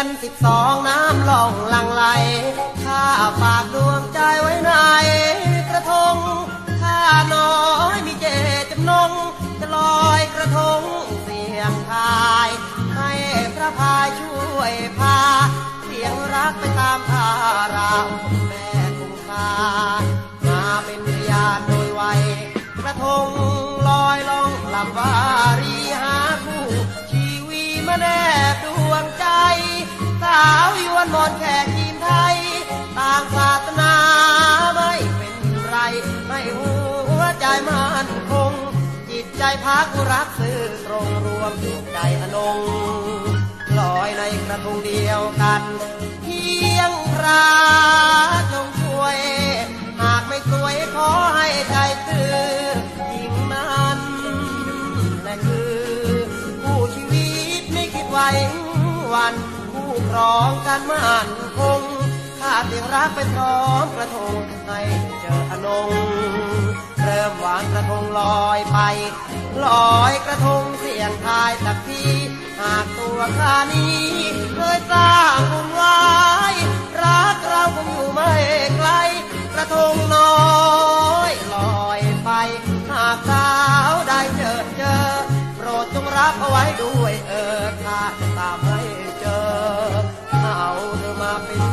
อนสิบสองน้ำล่องลังไหลข้าฝากดวงใจไว้ในกระทงข้าน้อยมีเจตจำนงจะลอยกระทงเสียงทาย ให้พระพายช่วยพา เสียงรักไปตามทาราแม่คงคามาเป็นพยานโดยไวกระทงลอยลองลำวาางศาสนาไม่เป็นไร ไม่หัวใจมันคง จิตใจพักรักซื่อตรงรวมดวงใจอนงลอยในกระทงเดียวกัน เพียงพระจงช่วย หากไม่สวยขอให้ใจตื้อหญิงนั้นและคือ ผู้ชีวิตไม่คิดไว้วัน ผู้ครองกันมั่นคง เพียงรักไปพร้อมกระทงให้เจออนงเริ่มวางกระทงลอยไป ลอยกระทงเสียงทายสักทีหากตัวข้านี้เคยสร้างบุญไว้รักเราคงอยู่ไม่ไกล กระทงน้อยลอยไป หากสาวได้เจอเจอ โปรดจงรับเอาไว้ด้วยเออข้าจะตามให้เจอ เอาเธอมาเป็น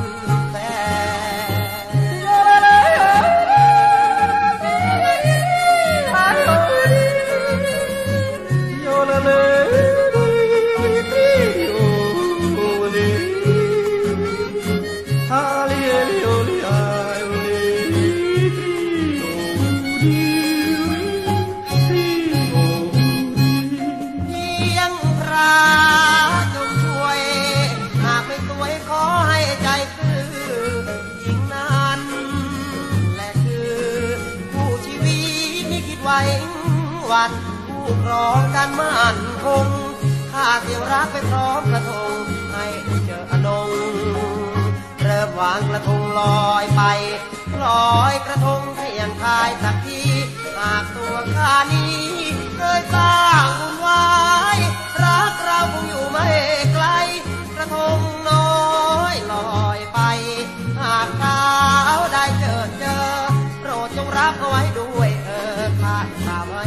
ไม่คิดไว้วันผู้ครองกันมั่นคงข้าเสียวรักไปพร้อมกระทงให้เจออนงเริ่มวางกระทงลอยไปลอยกระทงเสียงทายสักทีหากตัวข้านี้เคยสร้างบุญไว้รักเราคงอยู่ไม่ไกล กระทงน้อยลอยไป หากเขาได้เจอเจอ โปรดจงรับเอาไว้ด้ วยเ